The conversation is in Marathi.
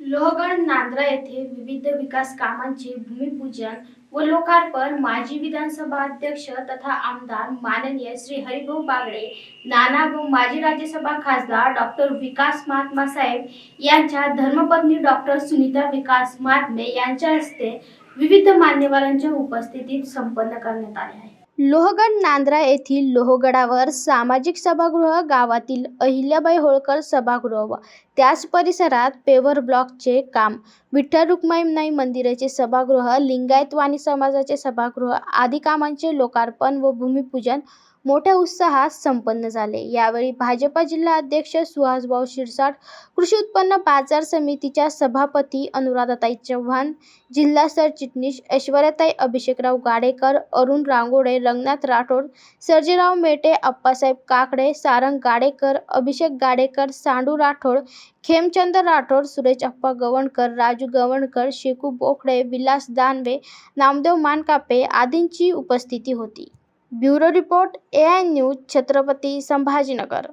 लोहगड नांद्रा येथे विविध विकास कामांचे भूमिपूजन व लोकार्पण माजी विधानसभा अध्यक्ष तथा आमदार माननीय श्री हरिभाऊ बागडे नाना व माजी राज्यसभा खासदार डॉक्टर विकास महात्मा साहेब यांच्या धर्मपत्नी डॉक्टर सुनीता विकास महात्मे यांच्या हस्ते विविध मान्यवरांच्या उपस्थितीत संपन्न करण्यात आले आहे. लोहगड नांद्रा येथील लोहगडावर सामाजिक सभागृह गावातील अहिल्याबाई होळकर सभागृह व त्याच परिसरात पेवर ब्लॉकचे काम. विठ्ठल रुक्माईनाई मंदिराचे सभागृह लिंगायत वाणी समाजाचे सभागृह आदी कामांचे लोकार्पण व भूमिपूजन मोठ्या उत्साहात संपन्न झाले. यावेळी भाजपा जिल्हा अध्यक्ष सुहासभाऊ शिरसाट कृषी उत्पन्न बाजार समितीच्या सभापती अनुराधाताई चव्हाण जिल्हा सरचिटणीस ऐश्वर्याताई अभिषेकराव गाडेकर अरुण रांगोडे रंगनाथ राठोड सर्जेराव मेटे अप्पासाहेब काकडे सारंग गाडेकर अभिषेक गाडेकर सांडू राठोड खेमचंद राठोड सुरेश अप्पा गवणकर राजू गवणकर शेकू बोखडे विलास दानवे नामदेव मानकापे आदींची उपस्थिती होती. Bureau report A I news Chhatrapati Sambhajinagar.